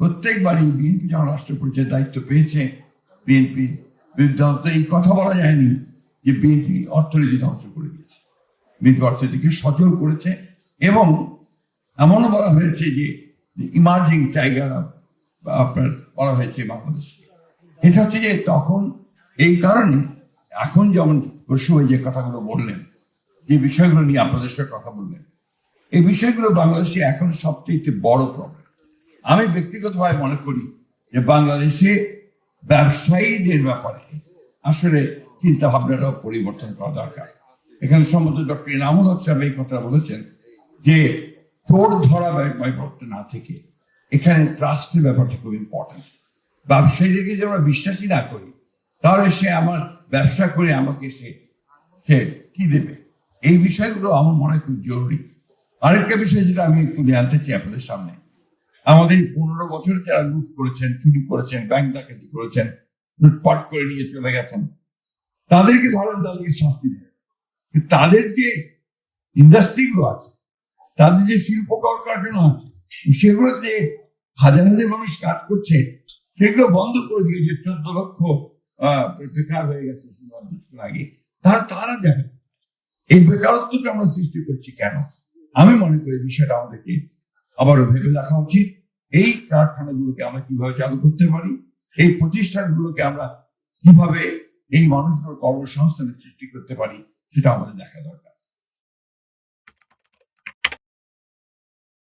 প্রত্যেকবারই বিএনপি যখন রাষ্ট্র পরিচয়ের দায়িত্ব পেয়েছে। বিএনপি বিরুদ্ধে এই কথা বলা যায়নি যে বিএনপি অর্থনীতি ধ্বংস করে দিয়েছে। বিএনপি অর্থনীতিকে সচল করেছে এবং এমনও বলা হয়েছে যে ইমার্জিং টাইগার আপনার বলা হয়েছে বাংলাদেশকে। এটা হচ্ছে যে তখন এই কারণে এখন যেমন সময় যে কথাগুলো বললেন, যে বিষয়গুলো নিয়ে আপনাদের সাথে কথা বললেন, এই বিষয়গুলো বাংলাদেশে এখন সবচেয়ে বড় প্রবলেম আমি ব্যক্তিগতভাবে মনে করি যে বাংলাদেশে ব্যবসায়ীদের ব্যাপারে আসলে চিন্তা ভাবনাটাও পরিবর্তন করা দরকার। এখানে সম্মত ডক্টর ইনামুল হক সাহেব এই কথা বলেছেন যে চোর ধরা ব্যাপারটা না থেকে এখানে ট্রাস্টের ব্যাপারটা খুব ইম্পর্টেন্ট ব্যবসায়ীদেরকে যদি আমরা বিশ্বাসই না করি, তাহলে সে আমার ব্যবসা করে আমাকে সে সে কি দেবে? এই বিষয়গুলো আমার মনে হয় খুব জরুরি। আরেকটা বিষয় যেটা আমি একটু জানতে চাই আপনাদের সামনে। আমাদের পনেরো বছর যারা লুট করেছেন, চুরি করেছেন ব্যাংক ডাকাতি করেছেন, লুটপাট করে নিয়ে চলে গেছেন, তাদেরকে ধরেন তাদেরকে শাস্তি কিন্তু তাদের যে ইন্ডাস্ট্রি গুলো আছে, তাদের যে শিল্প কলকারখানা আছে সেগুলো যে হাজার হাজার মানুষ কাজ করছে, সেগুলো বন্ধ করে দিয়েছে চোদ্দ লক্ষ বেকার হয়ে গেছে আগে তারা তারা যাবে এই বেকারত্বটা আমরা সৃষ্টি করছি কেন? আমি মনে করি বিষয়টা আমাদেরকে আবারও ভেবে দেখা উচিত, এই কারখানাগুলোকে আমরা কীভাবে চালু করতে পারি, এই প্রতিষ্ঠানগুলোকে আমরা কীভাবে এই মানুষগুলোর কর্মসংস্থানের সৃষ্টি করতে পারি, সেটা আমাদের দেখা দরকার।